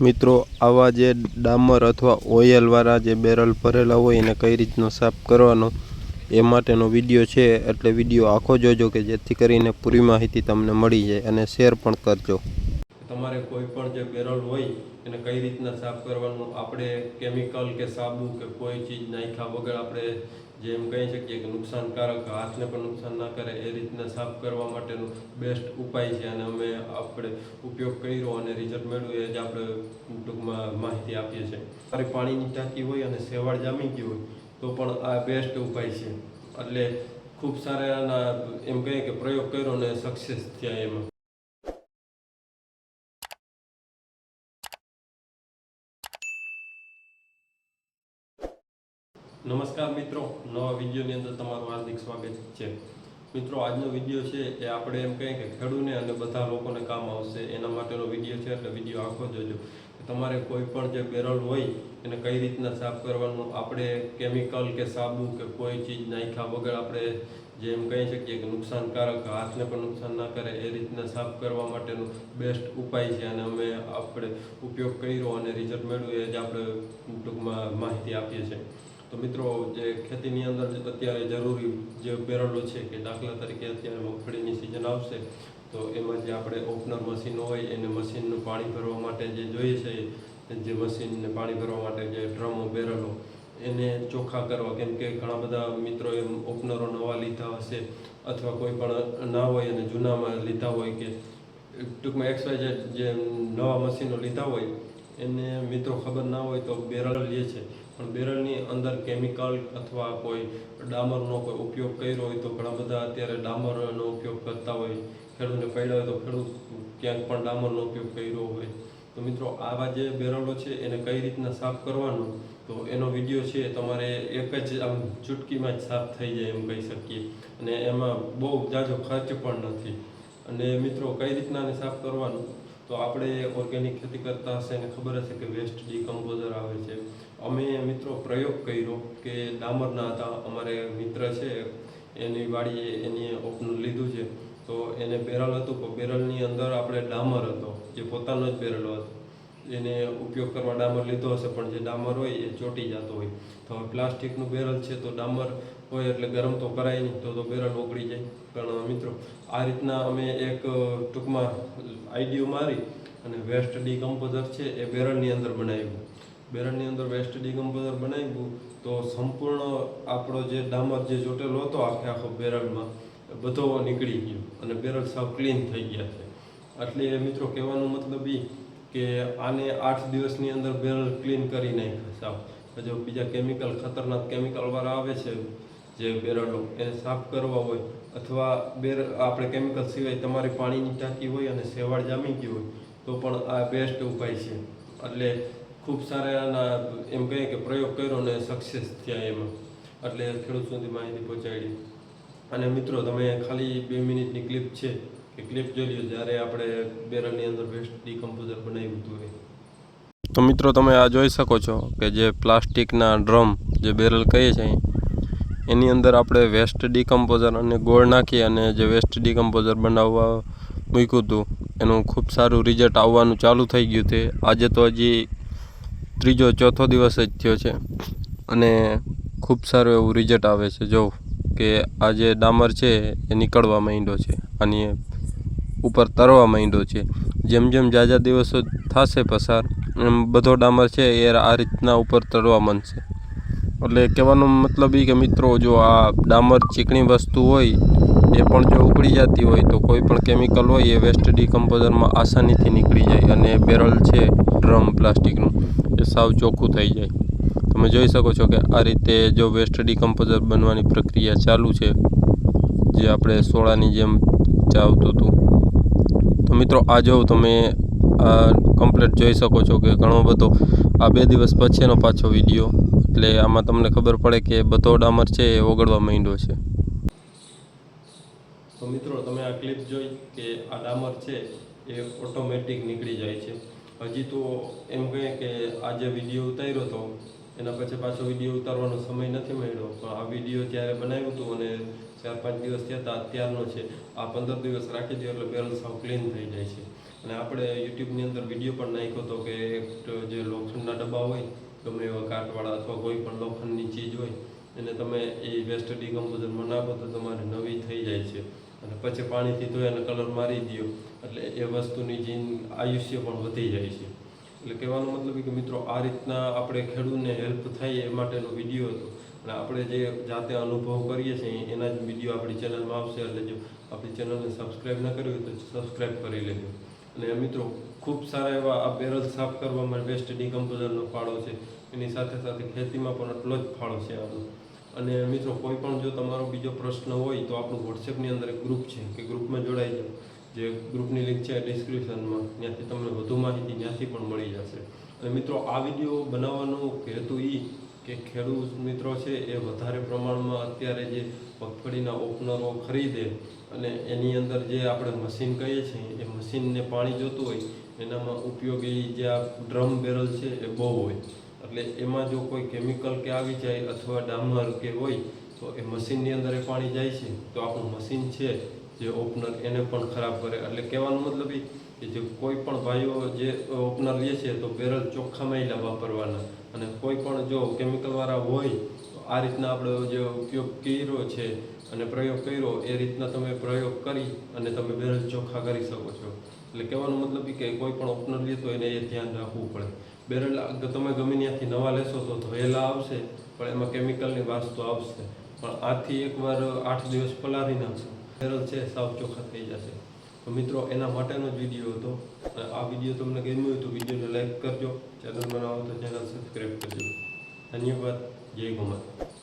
મિત્રો, આવા જે ડામર અથવા ઓઇલવાળા જે બેરલ ભરેલા હોય એને કઈ રીતનો સાફ કરવાનો, એ માટેનો વીડિયો છે. એટલે વીડિયો આખો જોજો કે જેથી કરીને પૂરી માહિતી તમને મળી જાય અને શેર પણ કરજો. તમારે કોઈ પણ જે બેરલ હોય, એને કઈ રીતના સાફ કરવાનું? આપણે કેમિકલ કે સાબુ કે કોઈ ચીજ નાખ્યા વગર આપણે જે એમ કહી શકીએ કે નુકસાનકારક હાથને પણ નુકસાન ના કરે, એ રીતના સાફ કરવા માટેનો બેસ્ટ ઉપાય છે અને અમે આપણે ઉપયોગ કર્યો અને રિઝલ્ટ મેળવ્યું એ જ આપણે ટૂંકમાં માહિતી આપીએ છીએ. મારી પાણીની ટાંકી હોય અને સેવાળ જામી ગઈ હોય, તો પણ આ બેસ્ટ ઉપાય છે. એટલે ખૂબ સારા એમ કહીએ કે પ્રયોગ કર્યો અને સક્સેસ થયા એમાં. નમસ્કાર મિત્રો, નવા વિડીયોની અંદર તમારું હાર્દિક સ્વાગત છે. મિત્રો, આજનો વીડિયો છે એ આપણે એમ કહીએ કે ખેડૂને અને બધા લોકોને કામ આવશે. એના માટેનો વીડિયો છે એટલે વીડિયો આખો જોજો. તમારે કોઈ પણ જે બેરલ હોય, એને કઈ રીતના સાફ કરવાનું? આપણે કેમિકલ કે સાબુ કે કોઈ ચીજ નાખ્યા વગર આપણે જે એમ કહી શકીએ કે નુકસાનકારક, હાથને પણ નુકસાન ના કરે, એ રીતના સાફ કરવા માટેનો બેસ્ટ ઉપાય છે અને અમે આપણે ઉપયોગ કર્યો અને રિઝલ્ટ મેળવ્યું એ જ આપણે ટૂંકમાં માહિતી આપીએ છીએ. તો મિત્રો, જે ખેતીની અંદર અત્યારે જરૂરી જે બેરલો છે કે દાખલા તરીકે અત્યારે મગફળીની સિઝન આવશે, તો એમાં જે આપણે ઓપનર મશીનો હોય, એને મશીનનું પાણી ભરવા માટે જે જોઈએ છે જે મશીનને પાણી ભરવા માટે જે ડ્રમો બેરલો એને ચોખ્ખા કરવા. કેમ કે ઘણા બધા મિત્રો એમ ઓપનરો નવા લીધા હશે અથવા કોઈ પણ ના હોય અને જૂનામાં લીધા હોય કે ટૂંકમાં એક્સવાય જે નવા મશીનો લીધા હોય, એને મિત્રો ખબર ના હોય તો બેરલ લે છે. પણ બેરલની અંદર કેમિકલ અથવા કોઈ ડામરનો કોઈ ઉપયોગ કર્યો હોય તો ઘણા બધા અત્યારે ડામરનો ઉપયોગ કરતા હોય, ખેડૂતને પડ્યા હોય તો ખેડૂત ક્યાંક પણ ડામરનો ઉપયોગ કર્યો હોય. તો મિત્રો, આવા જે બેરલો છે એને કઈ રીતના સાફ કરવાનું? તો એનો વીડિયો છે તમારે એક જ આમ ચૂટકીમાં જ સાફ થઈ જાય એમ કહી શકીએ. અને એમાં બહુ જાજો ખર્ચ પણ નથી. અને મિત્રો, કઈ રીતના સાફ કરવાનું? તો આપણે ઓર્ગેનિક ખેતી કરતા હશે એને ખબર હશે કે વેસ્ટ ડીકમ્પોઝર આવે છે. અમે મિત્રો પ્રયોગ કર્યો કે ડામરના હતા, અમારે મિત્ર છે, એની વાડીએ એની ઓપનું લીધું છે. તો એને બેરલ હતું, પણ બેરલની અંદર આપણે ડામર હતો, જે પોતાનો જ બેરલ હતો. એને ઉપયોગ કરવા ડામર લીધો હશે, પણ જે ડામર હોય એ ચોટી જતો હોય. તો હવે પ્લાસ્ટિકનું બેરલ છે, તો ડામર હોય એટલે ગરમ તો કરાય નહીં, તો તો બેરલ ઓગળી જાય. પણ મિત્રો, આ રીતના અમે એક ટૂંકમાં આઈડિયો મારી અને વેસ્ટ ડીકમ્પોઝર છે એ બેરલની અંદર બનાવ્યું. બેરલની અંદર વેસ્ટ ડીકમ્પોઝર બનાવ્યું, તો સંપૂર્ણ આપણો જે ડામર જે ચોટેલો હતો, આખે આખો બેરલમાં બધો નીકળી ગયો અને બેરલ સાવ ક્લીન થઈ ગયા છે. એટલે મિત્રો, કહેવાનો મતલબ એ કે આને આઠ દિવસની અંદર બેરલ ક્લીન કરી નાખે સાફ. જો બીજા કેમિકલ ખતરનાક કેમિકલવાળા આવે છે, જે બેરલો એને સાફ કરવા હોય અથવા બેર આપણે કેમિકલ સિવાય તમારી પાણીની ટાંકી હોય અને સેવાળ જામી ગઈ હોય, તો પણ આ બેસ્ટ ઉપાય છે. એટલે ખૂબ સારા એના એમ કહીએ કે પ્રયોગ કર્યો અને સક્સેસ થયા એમાં. એટલે ખેડૂત સુધી માહિતી પહોંચાડી. અને મિત્રો, તમે ખાલી બે મિનિટની ક્લિપ છે. તો મિત્રો, તમે આ જોઈ શકો છો કે જે પ્લાસ્ટિકના ડ્રમ જે બેરલ કહીએ છીએ એની અંદર આપણે વેસ્ટ ડીકમ્પોઝર અને ગોળ નાખી અને જે વેસ્ટ ડીકમ્પોઝર બનાવવા મૂક્યું હતું, એનું ખૂબ સારું રિઝલ્ટ આવવાનું ચાલુ થઈ ગયું છે. આજે તો હજી ત્રીજો, ચોથો દિવસ જ થયો છે અને ખૂબ સારું એવું રિઝલ્ટ આવે છે. જો કે આ જે ડામર છે એ નીકળવા માંડ્યો છે. આની ઉપર તરવા માંડ્યો છે. જેમ જેમ જાજા દિવસો થશે પસાર, એમ બધો ડામર છે એ આ રીતના ઉપર તરવા માંડશે. એટલે કહેવાનો મતલબ એ કે મિત્રો, જો આ ડામર ચીકણી વસ્તુ હોય, એ પણ જો ઉકળી જતી હોય, તો કોઈ પણ કેમિકલ હોય, એ વેસ્ટ ડિકમ્પોઝરમાં આસાનીથી નીકળી જાય અને બેરલ છે ડ્રમ પ્લાસ્ટિકનું એ સાવ ચોખ્ખું થઈ જાય. તમે જોઈ શકો છો કે આ રીતે જો વેસ્ટ ડિકમ્પોઝર બનવાની પ્રક્રિયા ચાલુ છે, જે આપણે સોળાની જેમ ચાવતું હતું. મિત્રો, આ જો તમે, આ કમ્પ્લીટ જોઈ શકો છો કે ઘણો બધો, આ બે દિવસ પછીનો પાછો વીડિયો એટલે આમાં તમને ખબર પડે કે બધો ડામર છે એ ઓગળવા માંડ્યો છે. તો મિત્રો, તમે આ ક્લિપ જોઈ કે આ ડામર છે એ ઓટોમેટિક નીકળી જાય છે. હજી તો એમ કહે કે આ જે વીડિયો ઉતાર્યો હતો એના પછી પાછો વીડિયો ઉતારવાનો સમય નથી મળ્યો. પણ આ વીડિયો જ્યારે બનાવ્યું હતું અને ચાર, પાંચ દિવસ થયા હતા અત્યારનો છે. આ પંદર દિવસ રાખી દો એટલે બેરલ સાવ ક્લીન થઈ જાય છે. અને આપણે યુટ્યુબની અંદર વીડિયો પણ નાખ્યો હતો કે એક જે લોખંડના ડબ્બા હોય, ગમે એવા કાટવાળા અથવા કોઈ પણ લોખંડની ચીજ હોય, એને તમે એ વેસ્ટ ડિકમ્પોઝરમાં નાખો તો તમારે નવી થઈ જાય છે. અને પછી પાણીથી ધોઈ અને કલર મારી દો એટલે એ વસ્તુની જીન આયુષ્ય પણ વધી જાય છે. એટલે કહેવાનો મતલબ કે મિત્રો, આ રીતના આપણે ખેડૂતને હેલ્પ થાય એ માટેનો વીડિયો હતો. અને આપણે જે જાતે અનુભવ કરીએ છીએ, એના જ વીડિયો આપણી ચેનલમાં આવશે. એટલે જો આપણી ચેનલને સબસ્ક્રાઈબ ન કરી હોય તો સબસ્ક્રાઈબ કરી લેજો. અને મિત્રો, ખૂબ સારા એવા આ બેરલ સાફ કરવામાં વેસ્ટ ડિકમ્પોઝરનો ફાળો છે. એની સાથે સાથે ખેતીમાં પણ એટલો જ ફાળો છે આનો. અને મિત્રો, કોઈ પણ જો તમારો બીજો પ્રશ્ન હોય તો આપણું વોટ્સએપની અંદર એક ગ્રુપ છે, કે ગ્રુપમાં જોડાઈ જાઓ. જે ગ્રુપની લિંક છે ડિસ્ક્રિપ્શનમાં ત્યાંથી તમને વધુ માહિતી ત્યાંથી પણ મળી જશે. અને મિત્રો, આ વીડિયો બનાવવાનો હેતુ એ કે ખેડૂત મિત્રો છે એ વધારે પ્રમાણમાં અત્યારે જે મગફળીના ઓપનરો ખરીદે અને એની અંદર જે આપણે મશીન કહીએ છીએ, એ મશીનને પાણી જોતું હોય, એનામાં ઉપયોગી જે આ ડ્રમ બેરલ છે એ બહુ હોય. એટલે એમાં જો કોઈ કેમિકલ કે આવી જાય અથવા ડામર કે હોય, તો એ મશીનની અંદર એ પાણી જાય છે. તો આપણું મશીન છે જે ઓપનર એને પણ ખરાબ કરે. એટલે કહેવાનો મતલબ એ કે જે કોઈ પણ ભાઈઓ જે ઓપનર લે છે, તો બેરલ ચોખ્ખામાં વાપરવાના. અને કોઈ પણ જો કેમિકલવાળા હોય, તો આ રીતના આપણે જે ઉપયોગ કર્યો છે અને પ્રયોગ કર્યો, એ રીતના તમે પ્રયોગ કરી અને તમે બેરલ ચોખ્ખા કરી શકો છો. એટલે કહેવાનો મતલબ કે કોઈ પણ ઓપનર લેતો એને એ ધ્યાન રાખવું પડે. બેરલ તમે ગમે ત્યાંથી નવા લેશો તો ધોયેલા આવશે, પણ એમાં કેમિકલની વાસ તો આવશે. પણ આથી એકવાર આઠ દિવસ પલાળી નાખશો. બેરલ છે, સાવ ચોખ્ખા થઈ જશે. તો મિત્રો, એના માટેનો જ વીડિયો હતો. આ વીડિયો તમને ગમ્યો હોય તો વિડીયોને લાઇક કરજો. ચેનલ બનાવો તો ચેનલ સબસ્ક્રાઈબ કરજો. ધન્યવાદ. જય ગોમાતા.